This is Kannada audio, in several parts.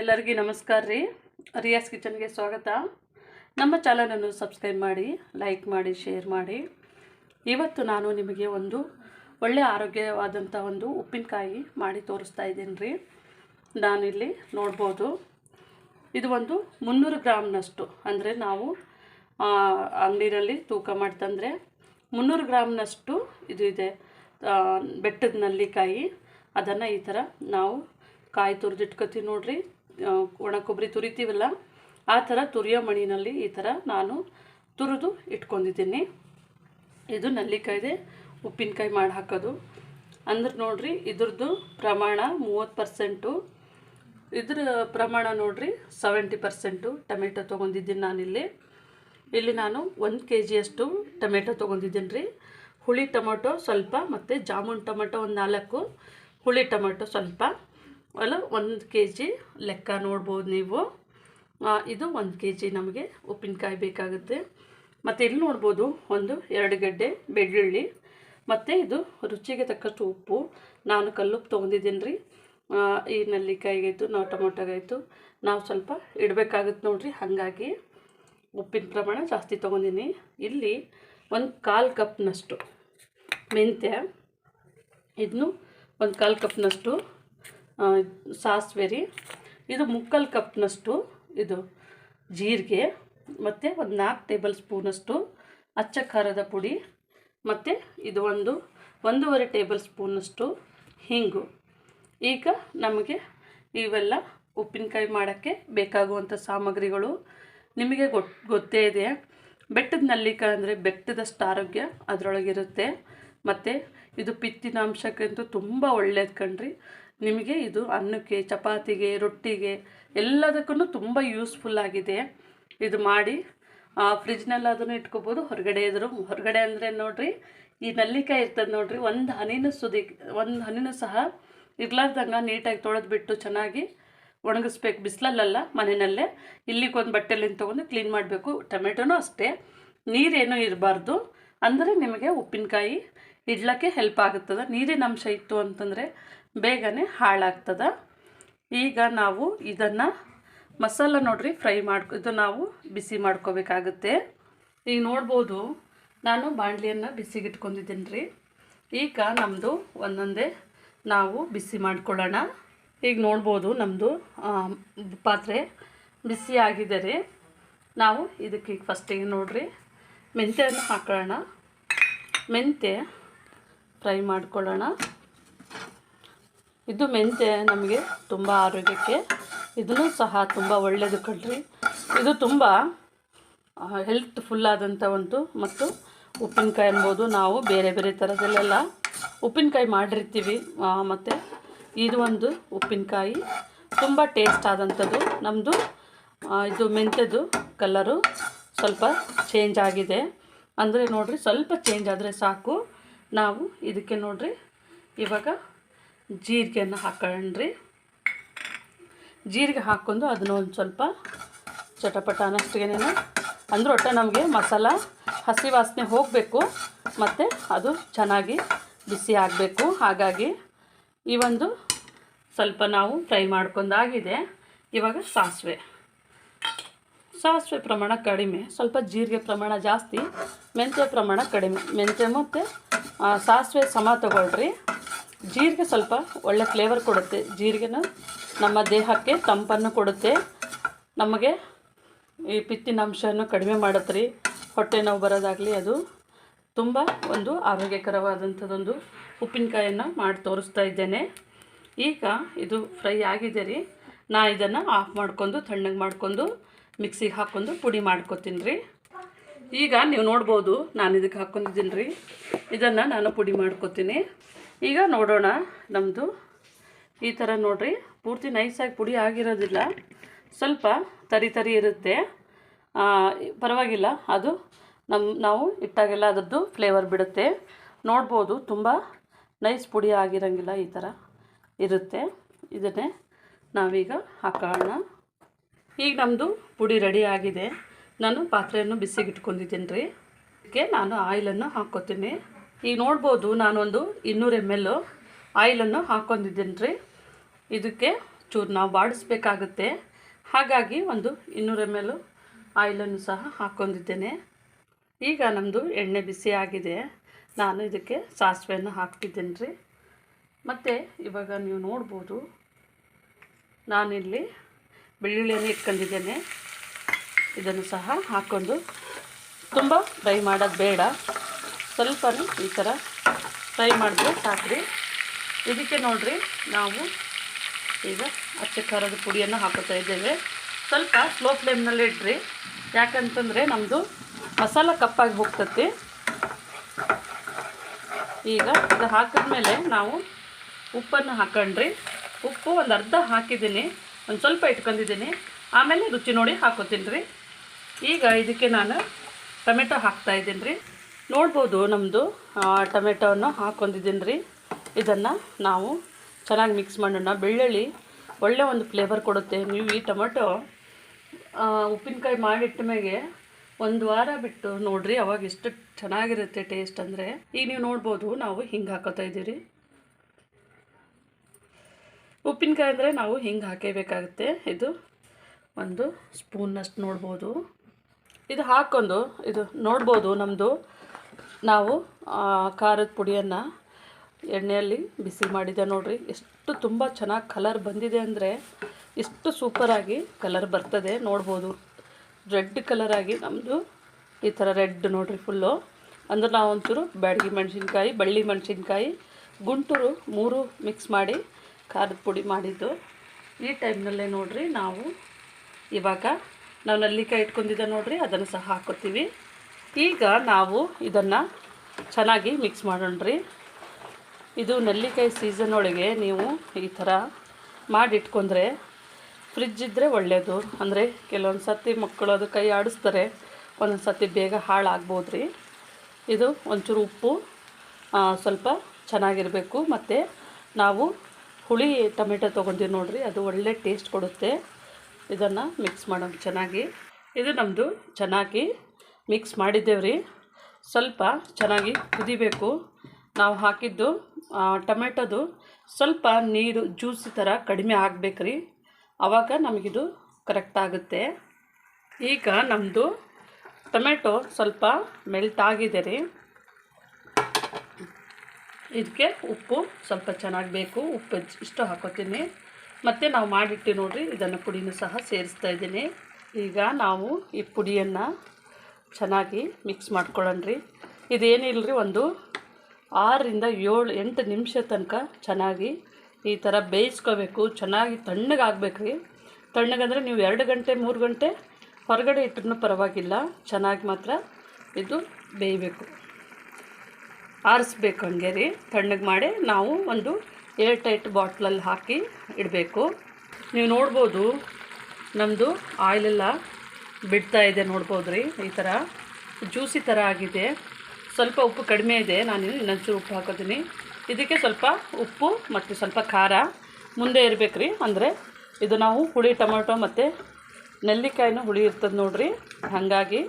ಎಲ್ಲರಿಗೂ ನಮಸ್ಕಾರ ರೀ. ರಿಯಾಸ್ ಕಿಚನ್ಗೆ ಸ್ವಾಗತ. ನಮ್ಮ ಚಾನಲನ್ನು ಸಬ್ಸ್ಕ್ರೈಬ್ ಮಾಡಿ, ಲೈಕ್ ಮಾಡಿ, ಶೇರ್ ಮಾಡಿ. ಇವತ್ತು ನಾನು ನಿಮಗೆ ಒಂದು ಒಳ್ಳೆಯ ಆರೋಗ್ಯವಾದಂಥ ಒಂದು ಉಪ್ಪಿನಕಾಯಿ ಮಾಡಿ ತೋರಿಸ್ತಾ ಇದ್ದೀನಿ ರೀ. ನಾನಿಲ್ಲಿ ನೋಡ್ಬೋದು. ಇದು ಒಂದು ಮುನ್ನೂರು ಗ್ರಾಮ್ನಷ್ಟು. ಅಂದರೆ ನಾವು ಅಂಗಡಿನಲ್ಲಿ ತೂಕ ಮಾಡ್ತಂದರೆ ಮುನ್ನೂರು ಗ್ರಾಮ್ನಷ್ಟು ಇದು ಇದೆ. ಬೆಟ್ಟದ ನಲ್ಲಿಕಾಯಿ. ಅದನ್ನು ಈ ಥರ ನಾವು ಕಾಯಿ ತುರಿದಿಟ್ಕೊತೀವಿ ನೋಡ್ರಿ. ಒಣ ಕೊಬ್ಬರಿ ತುರಿತೀವಲ್ಲ, ಆ ಥರ ತುರಿಯೋ ಮಣಿನಲ್ಲಿ ಈ ಥರ ನಾನು ತುರಿದು ಇಟ್ಕೊಂಡಿದ್ದೀನಿ. ಇದು ನಲ್ಲಿಕಾಯಿದೆ, ಉಪ್ಪಿನಕಾಯಿ ಮಾಡಿ ಹಾಕೋದು. ಅಂದ್ರೆ ನೋಡ್ರಿ, ಇದ್ರದ್ದು ಪ್ರಮಾಣ ಮೂವತ್ತು ಪರ್ಸೆಂಟು. ಇದ್ರ ಪ್ರಮಾಣ ನೋಡ್ರಿ, ಸೆವೆಂಟಿ ಪರ್ಸೆಂಟು ಟೊಮೆಟೊ ತೊಗೊಂಡಿದ್ದೀನಿ ನಾನಿಲ್ಲಿ. ಇಲ್ಲಿ ನಾನು ಒಂದು ಕೆ ಜಿಯಷ್ಟು ಟೊಮೆಟೊ ತೊಗೊಂಡಿದ್ದೀನಿ ರೀ. ಹುಳಿ ಟೊಮೊಟೊ ಸ್ವಲ್ಪ, ಮತ್ತು ಜಾಮೂನ್ ಟೊಮೊಟೊ ಒಂದು ನಾಲ್ಕು, ಹುಳಿ ಟೊಮೊಟೊ ಸ್ವಲ್ಪ. ಅಲ್ಲ, ಒಂದು ಕೆ ಜಿ ಲೆಕ್ಕ ನೋಡ್ಬೋದು ನೀವು. ಇದು ಒಂದು ಕೆ ಜಿ ನಮಗೆ ಉಪ್ಪಿನಕಾಯಿ ಬೇಕಾಗುತ್ತೆ. ಮತ್ತು ಇಲ್ಲಿ ನೋಡ್ಬೋದು, ಒಂದು, ಎರಡು ಗಡ್ಡೆ ಬೆಳ್ಳುಳ್ಳಿ. ಮತ್ತು ಇದು ರುಚಿಗೆ ತಕ್ಕಷ್ಟು ಉಪ್ಪು. ನಾನು ಕಲ್ಲುಪ್ಪು ತೊಗೊಂಡಿದ್ದೀನಿ ರೀ ಈ ನಲ್ಲಿಕಾಯಿಗಾಯಿತು, ನಾವು ಟೊಮೊಟೊಗಾಯಿತು. ನಾವು ಸ್ವಲ್ಪ ಇಡಬೇಕಾಗುತ್ತೆ ನೋಡಿರಿ, ಹಾಗಾಗಿ ಉಪ್ಪಿನ ಪ್ರಮಾಣ ಜಾಸ್ತಿ ತೊಗೊಂಡಿನಿ. ಇಲ್ಲಿ ಒಂದು ಕಾಲು ಕಪ್ನಷ್ಟು ಮೆಂತ್ಯ. ಇದನ್ನು ಒಂದು ಕಾಲು ಕಪ್ನಷ್ಟು ಸಾಸಿವೆ ರೀ ಇದು ಮುಕ್ಕಲ್ ಕಪ್ನಷ್ಟು, ಇದು ಜೀರಿಗೆ, ಮತ್ತು ಒಂದು ನಾಲ್ಕು ಟೇಬಲ್ ಸ್ಪೂನಷ್ಟು ಅಚ್ಚ ಖಾರದ ಪುಡಿ, ಮತ್ತು ಇದು ಒಂದು, ಒಂದೂವರೆ ಟೇಬಲ್ ಸ್ಪೂನಷ್ಟು ಹಿಂಗು. ಈಗ ನಮಗೆ ಇವೆಲ್ಲ ಉಪ್ಪಿನಕಾಯಿ ಮಾಡೋಕ್ಕೆ ಬೇಕಾಗುವಂಥ ಸಾಮಗ್ರಿಗಳು ನಿಮಗೆ ಗೊತ್, ಗೊತ್ತೇ ಇದೆ. ಬೆಟ್ಟದ ನಲ್ಲಿಕಾಯಿ ಅಂದರೆ ಬೆಟ್ಟದಷ್ಟು ಆರೋಗ್ಯ ಅದರೊಳಗಿರುತ್ತೆ. ಮತ್ತು ಇದು ಪಿತ್ತಿನಾಂಶಕ್ಕಂತೂ ತುಂಬ ಒಳ್ಳೇದು ಕಣ್ರಿ. ನಿಮಗೆ ಇದು ಅನ್ನಕ್ಕೆ, ಚಪಾತಿಗೆ, ರೊಟ್ಟಿಗೆ ಎಲ್ಲದಕ್ಕೂ ತುಂಬ ಯೂಸ್ಫುಲ್ ಆಗಿದೆ. ಇದು ಮಾಡಿ ಫ್ರಿಜ್ನಲ್ಲಿ ಅದನ್ನು ಇಟ್ಕೋಬೋದು. ಹೊರಗಡೆ ಇದ್ರು, ಹೊರಗಡೆ ಅಂದರೆ ನೋಡಿರಿ, ಈ ನಲ್ಲಿಕಾಯಿ ಇರ್ತದೆ ನೋಡಿರಿ, ಒಂದು ಹನಿನೂ ಸುದಿ, ಒಂದು ಹನಿನೂ ಸಹ ಇರ್ಲಾರ್ದಂಗೆ ನೀಟಾಗಿ ತೊಳೆದ್ಬಿಟ್ಟು ಚೆನ್ನಾಗಿ ಒಣಗಿಸ್ಬೇಕು. ಬಿಸಿಲಲ್ಲ ಮನೆಯಲ್ಲೇ. ಇಲ್ಲಿಗೆ ಒಂದು ಬಟ್ಟೆಲಿಂದ ತೊಗೊಂಡು ಕ್ಲೀನ್ ಮಾಡಬೇಕು. ಟೊಮೆಟೊನೂ ಅಷ್ಟೇ. ನೀರೇನೂ ಇರಬಾರ್ದು. ಅಂದರೆ ನಿಮಗೆ ಉಪ್ಪಿನಕಾಯಿ ಇಡ್ಲಕ್ಕೆ ಹೆಲ್ಪ್ ಆಗುತ್ತದೆ. ನೀರಿನ ಅಂಶ ಇತ್ತು ಅಂತಂದರೆ ಬೇಗನೆ ಹಾಳಾಗ್ತದೆ. ಈಗ ನಾವು ಇದನ್ನು ಮಸಾಲ ನೋಡ್ರಿ, ಫ್ರೈ ಮಾಡ್ಕೊ, ಇದು ನಾವು ಬಿಸಿ ಮಾಡ್ಕೋಬೇಕಾಗುತ್ತೆ. ಈಗ ನೋಡ್ಬೋದು, ನಾನು ಬಾಣಲಿಯನ್ನು ಬಿಸಿಗೆ ಇಟ್ಕೊಂಡಿದ್ದೀನಿ ರೀ ಈಗ ನಮ್ಮದು ಒಂದೊಂದೇ ನಾವು ಬಿಸಿ ಮಾಡ್ಕೊಳ್ಳೋಣ. ಈಗ ನೋಡ್ಬೋದು ನಮ್ಮದು ಪಾತ್ರೆ ಬಿಸಿ ಆಗಿದೆ ರೀ. ನಾವು ಇದಕ್ಕೆ ಈಗ ಫಸ್ಟಿಗೆ ನೋಡ್ರಿ ಮೆಂತ್ಯನ್ನು ಹಾಕೊಳ್ಳೋಣ. ಮೆಂತ್ಯ ಫ್ರೈ ಮಾಡ್ಕೊಳ್ಳೋಣ. ಇದು ಮೆಂತ್ಯ ನಮಗೆ ತುಂಬ ಆರೋಗ್ಯಕ್ಕೆ. ಇದೂ ಸಹ ತುಂಬ ಒಳ್ಳೆಯದು ಕಣ್ರಿ. ಇದು ತುಂಬ ಹೆಲ್ತ್ಫುಲ್ ಆದಂಥ ಒಂದು ಮತ್ತು ಉಪ್ಪಿನಕಾಯಿ ಅನ್ಬೋದು ನಾವು ಬೇರೆ ಬೇರೆ ಥರದಲ್ಲೆಲ್ಲ ಉಪ್ಪಿನಕಾಯಿ ಮಾಡಿರ್ತೀವಿ. ಮತ್ತು ಇದು ಒಂದು ಉಪ್ಪಿನಕಾಯಿ. ತುಂಬ ಟೇಸ್ಟ್ ಆದಂಥದ್ದು. ನಮ್ಮದು ಇದು ಮೆಂತ್ಯದು ಕಲರು ಸ್ವಲ್ಪ ಚೇಂಜ್ ಆಗಿದೆ. ಅಂದರೆ ನೋಡಿರಿ ಸ್ವಲ್ಪ ಚೇಂಜ್ ಆದರೆ ಸಾಕು. ನಾವು ಇದಕ್ಕೆ ನೋಡಿರಿ, ಇವಾಗ ಜೀರಿಗೆಯನ್ನು ಹಾಕೊಂಡ್ರಿ ಜೀರಿಗೆ ಹಾಕ್ಕೊಂಡು ಅದನ್ನು ಒಂದು ಸ್ವಲ್ಪ ಚಟಪಟ ಅನ್ನಷ್ಟೇನೆ ಅಂದ್ರೆ ಒಟ್ಟು ನಮಗೆ ಮಸಾಲ, ಹಸಿ ವಾಸನೆ ಹೋಗಬೇಕು, ಮತ್ತು ಅದು ಚೆನ್ನಾಗಿ ಬಿಸಿ ಆಗಬೇಕು. ಹಾಗಾಗಿ ಈ ಒಂದು ಸ್ವಲ್ಪ ನಾವು ಫ್ರೈ ಮಾಡ್ಕೊಂಡಾಗಿದೆ. ಇವಾಗ ಸಾಸಿವೆ. ಸಾಸಿವೆ ಪ್ರಮಾಣ ಕಡಿಮೆ, ಸ್ವಲ್ಪ ಜೀರಿಗೆ ಪ್ರಮಾಣ ಜಾಸ್ತಿ, ಮೆಂತ್ಯ ಪ್ರಮಾಣ ಕಡಿಮೆ. ಮೆಂತ್ಯ ಮತ್ತು ಸಾಸಿವೆ ಸಮ ತಗೊಳ್ರಿ. ಜೀರಿಗೆ ಸ್ವಲ್ಪ ಒಳ್ಳೆ ಫ್ಲೇವರ್ ಕೊಡುತ್ತೆ. ಜೀರಿಗೆನ ನಮ್ಮ ದೇಹಕ್ಕೆ ತಂಪನ್ನು ಕೊಡುತ್ತೆ. ನಮಗೆ ಈ ಪಿತ್ತಿನ ಅಂಶವನ್ನು ಕಡಿಮೆ ಮಾಡುತ್ತೆ ರೀ ಹೊಟ್ಟೆ ನೋವು ಬರೋದಾಗಲಿ ಅದು ತುಂಬ ಒಂದು ಆರೋಗ್ಯಕರವಾದಂಥದ್ದೊಂದು ಉಪ್ಪಿನಕಾಯನ್ನು ಮಾಡಿ ತೋರಿಸ್ತಾ ಇದ್ದೇನೆ. ಈಗ ಇದು ಫ್ರೈ ಆಗಿದೆ ರೀ. ನಾ ಇದನ್ನು ಆಫ್ ಮಾಡ್ಕೊಂಡು, ತಣ್ಣಗೆ ಮಾಡ್ಕೊಂಡು ಮಿಕ್ಸಿಗೆ ಹಾಕ್ಕೊಂಡು ಪುಡಿ ಮಾಡ್ಕೊತೀನಿ ರೀ. ಈಗ ನೀವು ನೋಡ್ಬೋದು, ನಾನು ಇದಕ್ಕೆ ಹಾಕ್ಕೊಂಡಿದ್ದೀನಿ ರೀ. ಇದನ್ನು ನಾನು ಪುಡಿ ಮಾಡ್ಕೊತೀನಿ. ಈಗ ನೋಡೋಣ ನಮ್ಮದು ಈ ಥರ ನೋಡ್ರಿ, ಪೂರ್ತಿ ನೈಸಾಗಿ ಪುಡಿ ಆಗಿರೋದಿಲ್ಲ. ಸ್ವಲ್ಪ ತರಿ ತರಿ ಇರುತ್ತೆ. ಪರವಾಗಿಲ್ಲ, ಅದು ನಮ್ಮ ನಾವು ಇಟ್ಟಾಗೆಲ್ಲ ಅದರದ್ದು ಫ್ಲೇವರ್ ಬಿಡುತ್ತೆ. ನೋಡ್ಬೋದು, ತುಂಬ ನೈಸ್ ಪುಡಿ ಆಗಿರೋಂಗಿಲ್ಲ ಈ ಥರ ಇರುತ್ತೆ. ಇದನ್ನೇ ನಾವೀಗ ಹಾಕೋಣ. ಈಗ ನಮ್ಮದು ಪುಡಿ ರೆಡಿ ಆಗಿದೆ. ನಾನು ಪಾತ್ರೆಯನ್ನು ಬಿಸಿಗೆ ಇಟ್ಕೊಂಡಿದ್ದೀನಿ ರೀ. ಇದಕ್ಕೆ ನಾನು ಆಯಿಲನ್ನು ಹಾಕ್ಕೊತೀನಿ. ಈಗ ನೋಡ್ಬೋದು ನಾನೊಂದು ಇನ್ನೂರು ಎಂ ಎಲ್ ಆಯಿಲನ್ನು ಹಾಕ್ಕೊಂಡಿದ್ದೀನಿ ರೀ ಇದಕ್ಕೆ ಚೂರು ನಾವು ಬಾಡಿಸ್ಬೇಕಾಗುತ್ತೆ. ಹಾಗಾಗಿ ಒಂದು ಇನ್ನೂರು ಎಂ ಎಲ್ ಆಯಿಲನ್ನು ಸಹ ಹಾಕ್ಕೊಂಡಿದ್ದೇನೆ. ಈಗ ನಮ್ಮದು ಎಣ್ಣೆ ಬಿಸಿ ಆಗಿದೆ. ನಾನು ಇದಕ್ಕೆ ಸಾಸಿವೆಯನ್ನು ಹಾಕ್ತಿದ್ದೇನೆ ರೀ ಮತ್ತು ಇವಾಗ ನೀವು ನೋಡ್ಬೋದು, ನಾನಿಲ್ಲಿ ಬೆಳ್ಳುಳ್ಳಿಯನ್ನು ಇಟ್ಕೊಂಡಿದ್ದೇನೆ. ಇದನ್ನು ಸಹ ಹಾಕ್ಕೊಂಡು ತುಂಬ ಫ್ರೈ ಮಾಡೋದು ಬೇಡ. ಸ್ವಲ್ಪ ಈ ಥರ ಫ್ರೈ ಮಾಡಿದ್ರೆ ಸಾಕ್ರಿ. ಇದಕ್ಕೆ ನೋಡಿರಿ, ನಾವು ಈಗ ಅಚ್ಚ ಖಾರದ ಪುಡಿಯನ್ನು ಹಾಕೋತಾ ಇದ್ದೇವೆ. ಸ್ವಲ್ಪ ಸ್ಲೋ ಫ್ಲೇಮ್ನಲ್ಲಿ ಇಡ್ರಿ. ಯಾಕಂತಂದರೆ ನಮ್ಮದು ಮಸಾಲ ಕಪ್ಪಾಗಿ ಹೋಗ್ತತಿ. ಈಗ ಇದು ಹಾಕಿದ್ಮೇಲೆ ನಾವು ಉಪ್ಪನ್ನು ಹಾಕೊಂಡ್ರಿ. ಉಪ್ಪು ಒಂದು ಅರ್ಧ ಹಾಕಿದ್ದೀನಿ, ಒಂದು ಸ್ವಲ್ಪ ಇಟ್ಕೊಂಡಿದ್ದೀನಿ. ಆಮೇಲೆ ರುಚಿ ನೋಡಿ ಹಾಕೋತೀನಿ ರೀ ಈಗ ಇದಕ್ಕೆ ನಾನು ಟೊಮೆಟೊ ಹಾಕ್ತಾ ಇದ್ದೀನಿ ರೀ ನೋಡ್ಬೋದು ನಮ್ಮದು ಟೊಮೆಟೊವನ್ನು ಹಾಕ್ಕೊಂಡಿದ್ದೀನಿ ರೀ ಇದನ್ನು ನಾವು ಚೆನ್ನಾಗಿ ಮಿಕ್ಸ್ ಮಾಡೋಣ. ಬೆಳ್ಳುಳ್ಳಿ ಒಳ್ಳೆ ಒಂದು ಫ್ಲೇವರ್ ಕೊಡುತ್ತೆ. ನೀವು ಈ ಟೊಮೆಟೊ ಉಪ್ಪಿನಕಾಯಿ ಮಾಡಿಟ್ಟ ಮೇಲೆ ಒಂದು ವಾರ ಬಿಟ್ಟು ನೋಡಿರಿ, ಅವಾಗ ಎಷ್ಟು ಚೆನ್ನಾಗಿರುತ್ತೆ ಟೇಸ್ಟ್ ಅಂದರೆ. ಈಗ ನೀವು ನೋಡ್ಬೋದು, ನಾವು ಹಿಂಗೆ ಹಾಕೋತಾ ಇದ್ದೀರಿ. ಉಪ್ಪಿನಕಾಯಿ ಅಂದರೆ ನಾವು ಹಿಂಗೆ ಹಾಕೇಬೇಕಾಗುತ್ತೆ. ಇದು ಒಂದು ಸ್ಪೂನ್ನಷ್ಟು ನೋಡ್ಬೋದು. ಇದು ಹಾಕ್ಕೊಂಡು, ಇದು ನೋಡ್ಬೋದು ನಮ್ಮದು ನಾವು ಖಾರದ ಪುಡಿಯನ್ನು ಎಣ್ಣೆಯಲ್ಲಿ ಬಿಸಿ ಮಾಡಿದೆ ನೋಡಿರಿ, ಎಷ್ಟು ತುಂಬ ಚೆನ್ನಾಗಿ ಕಲರ್ ಬಂದಿದೆ ಅಂದರೆ ಎಷ್ಟು ಸೂಪರಾಗಿ ಕಲರ್ ಬರ್ತದೆ, ನೋಡ್ಬೋದು. ರೆಡ್ ಕಲರಾಗಿ ನಮ್ಮದು ಈ ಥರ ರೆಡ್ ನೋಡಿರಿ ಫುಲ್ಲು ಅಂದ್ರೆ ನಾವು ಒಂಚೂರು ಬ್ಯಾಡಗಿ ಮೆಣಸಿನ್ಕಾಯಿ, ಬಳ್ಳಿ ಮೆಣಸಿನ್ಕಾಯಿ, ಗುಂಟೂರು ಮೂರು ಮಿಕ್ಸ್ ಮಾಡಿ ಖಾರದ ಪುಡಿ ಮಾಡಿದ್ದು. ಈ ಟೈಮ್ನಲ್ಲೇ ನೋಡಿರಿ ನಾವು ಇವಾಗ ನಾವು ನಲ್ಲಿಕಾಯಿ ಇಟ್ಕೊಂಡಿದ್ದೆ ನೋಡಿರಿ, ಅದನ್ನು ಸಹ ಹಾಕೋತೀವಿ. ಈಗ ನಾವು ಇದನ್ನು ಚೆನ್ನಾಗಿ ಮಿಕ್ಸ್ ಮಾಡೋಣ್ರಿ. ಇದು ನೆಲ್ಲಿಕಾಯಿ ಸೀಸನ್ ಒಳಗೆ ನೀವು ಈ ಥರ ಮಾಡಿಟ್ಕೊಂಡ್ರೆ ಫ್ರಿಜ್ ಇದ್ದರೆ ಒಳ್ಳೆಯದು ಅಂದರೆ ಕೆಲವೊಂದು ಸರ್ತಿ ಮಕ್ಕಳು ಅದು ಕೈ ಆಡಿಸ್ತಾರೆ ಒಂದೊಂದು ಸರ್ತಿ ಬೇಗ ಹಾಳಾಗ್ಬೋದು ರೀ ಇದು ಒಂಚೂರು ಉಪ್ಪು ಸ್ವಲ್ಪ ಚೆನ್ನಾಗಿರಬೇಕು. ಮತ್ತು ನಾವು ಹುಳಿ ಟೊಮೆಟೊ ತೊಗೊಂಡಿವಿ ನೋಡಿರಿ, ಅದು ಒಳ್ಳೆ ಟೇಸ್ಟ್ ಕೊಡುತ್ತೆ. ಇದನ್ನು ಮಿಕ್ಸ್ ಮಾಡೋಣ ಚೆನ್ನಾಗಿ. ಇದು ನಮ್ಮದು ಚೆನ್ನಾಗಿ ಮಿಕ್ಸ್ ಮಾಡಿದ್ದೇವೆ ರೀ. ಸ್ವಲ್ಪ ಚೆನ್ನಾಗಿ ಕುದಿಬೇಕು. ನಾವು ಹಾಕಿದ್ದು ಟೊಮೆಟೊದು ಸ್ವಲ್ಪ ನೀರು, ಜ್ಯೂಸ್ ಥರ ಕಡಿಮೆ ಆಗಬೇಕು ರೀ. ಆವಾಗ ನಮಗಿದು ಕರೆಕ್ಟ್ ಆಗುತ್ತೆ. ಈಗ ನಮ್ಮದು ಟೊಮೆಟೊ ಸ್ವಲ್ಪ ಮೆಲ್ಟ್ ಆಗಿದೆ ರೀ. ಇದಕ್ಕೆ ಉಪ್ಪು ಸ್ವಲ್ಪ ಚೆನ್ನಾಗಿ ಬೇಕು. ಉಪ್ಪು ಇಷ್ಟು ಹಾಕೋತೀನಿ. ಮತ್ತು ನಾವು ಮಾಡಿಟ್ಟು ನೋಡಿರಿ, ಇದನ್ನು ಪುಡಿನೂ ಸಹ ಸೇರಿಸ್ತಾ ಇದ್ದೀನಿ. ಈಗ ನಾವು ಈ ಪುಡಿಯನ್ನು ಚೆನ್ನಾಗಿ ಮಿಕ್ಸ್ ಮಾಡ್ಕೊಳ್ಳೋಣ್ರಿ. ರೀ ಒಂದು ಆರರಿಂದ ಏಳು, ಎಂಟು ನಿಮಿಷ ತನಕ ಚೆನ್ನಾಗಿ ಈ ಥರ ಬೇಯಿಸ್ಕೋಬೇಕು. ಚೆನ್ನಾಗಿ ತಣ್ಣಗಾಗಬೇಕು ರೀ ತಣ್ಣಗಂದರೆ ನೀವು ಎರಡು ಗಂಟೆ, ಮೂರು ಗಂಟೆ ಹೊರಗಡೆ ಇಟ್ಟರೂ ಪರವಾಗಿಲ್ಲ. ಚೆನ್ನಾಗಿ ಮಾತ್ರ ಇದು ಬೇಯಬೇಕು. ಆರಿಸ್ಬೇಕು ಹಂಗೆ ರೀ. ತಣ್ಣಗೆ ಮಾಡಿ ನಾವು ಒಂದು ಏರ್ ಟೈಟ್ ಬಾಟ್ಲಲ್ಲಿ ಹಾಕಿ ಇಡಬೇಕು. ನೀವು ನೋಡ್ಬೋದು ನಮ್ಮದು ಆಯಿಲೆಲ್ಲ ಬಿಡ್ತಾ ಇದೆ ನೋಡ್ಬೋದು ರೀ ಈ ಥರ ಜ್ಯೂಸಿ ಥರ ಆಗಿದೆ. ಸ್ವಲ್ಪ ಉಪ್ಪು ಕಡಿಮೆ ಇದೆ. ನಾನು ಇನ್ನೊಂಚೂರು ಉಪ್ಪು ಹಾಕೋತೀನಿ. ಇದಕ್ಕೆ ಸ್ವಲ್ಪ ಉಪ್ಪು ಮತ್ತು ಸ್ವಲ್ಪ ಖಾರ ಮುಂದೆ ಇರಬೇಕು ರೀ ಅಂದರೆ ಇದು ನಾವು ಹುಳಿ ಟೊಮೊಟೊ ಮತ್ತು ನೆಲ್ಲಿಕಾಯಿನೂ ಹುಳಿ ಇರ್ತದೆ ನೋಡ್ರಿ. ಹಾಗಾಗಿ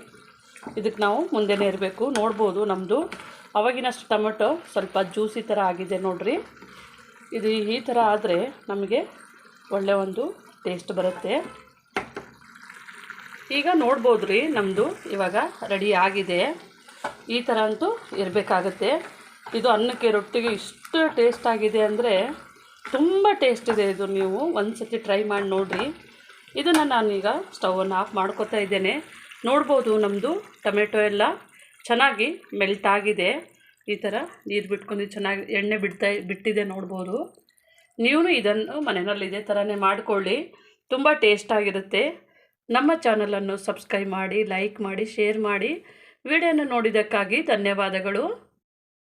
ಇದಕ್ಕೆ ನಾವು ಮುಂದೆನೇ ಇರಬೇಕು. ನೋಡ್ಬೋದು ನಮ್ಮದು ಅವಾಗಿನಷ್ಟು ಟೊಮೆಟೊ ಸ್ವಲ್ಪ ಜ್ಯೂಸಿ ಥರ ಆಗಿದೆ ನೋಡ್ರಿ. ಇದು ಈ ಥರ ಆದರೆ ನಮಗೆ ಒಳ್ಳೆಯ ಒಂದು ಟೇಸ್ಟ್ ಬರುತ್ತೆ. ಈಗ ನೋಡ್ಬೋದು ರೀ ನಮ್ಮದು ಇವಾಗ ರೆಡಿ ಆಗಿದೆ. ಈ ಥರ ಅಂತೂ ಇರಬೇಕಾಗತ್ತೆ. ಇದು ಅನ್ನಕ್ಕೆ ರೊಟ್ಟಿಗೆ ಇಷ್ಟು ಟೇಸ್ಟ್ ಆಗಿದೆ ಅಂದರೆ ತುಂಬ ಟೇಸ್ಟ್ ಇದೆ ಇದು ನೀವು ಒಂದು ಸತಿ ಟ್ರೈ ಮಾಡಿ ನೋಡಿರಿ. ಇದನ್ನು ನಾನೀಗ ಸ್ಟವನ್ನು ಆಫ್ ಮಾಡ್ಕೋತಾ ಇದ್ದೇನೆ. ನೋಡ್ಬೋದು ನಮ್ಮದು ಟೊಮೆಟೊ ಎಲ್ಲ ಚೆನ್ನಾಗಿ ಮೆಲ್ಟ್ ಆಗಿದೆ. ಈ ಥರ ನೀರು ಬಿಟ್ಕೊಂಡು ಚೆನ್ನಾಗಿ ಎಣ್ಣೆ ಬಿಡ್ತಾ ಬಿಟ್ಟಿದೆ ನೋಡ್ಬೋದು. ನೀವು ಇದನ್ನು ಮನೆಯಲ್ಲಿ ಇದೇ ಥರನೇ ಮಾಡಿಕೊಳ್ಳಿ. ತುಂಬ ಟೇಸ್ಟಾಗಿರುತ್ತೆ ನಮ್ಮ ಚಾನಲನ್ನು ಸಬ್ಸ್ಕ್ರೈಬ್ ಮಾಡಿ ಲೈಕ್ ಮಾಡಿ ಶೇರ್ ಮಾಡಿ. ವಿಡಿಯೋನ ನೋಡಿದ್ದಕ್ಕಾಗಿ ಧನ್ಯವಾದಗಳು.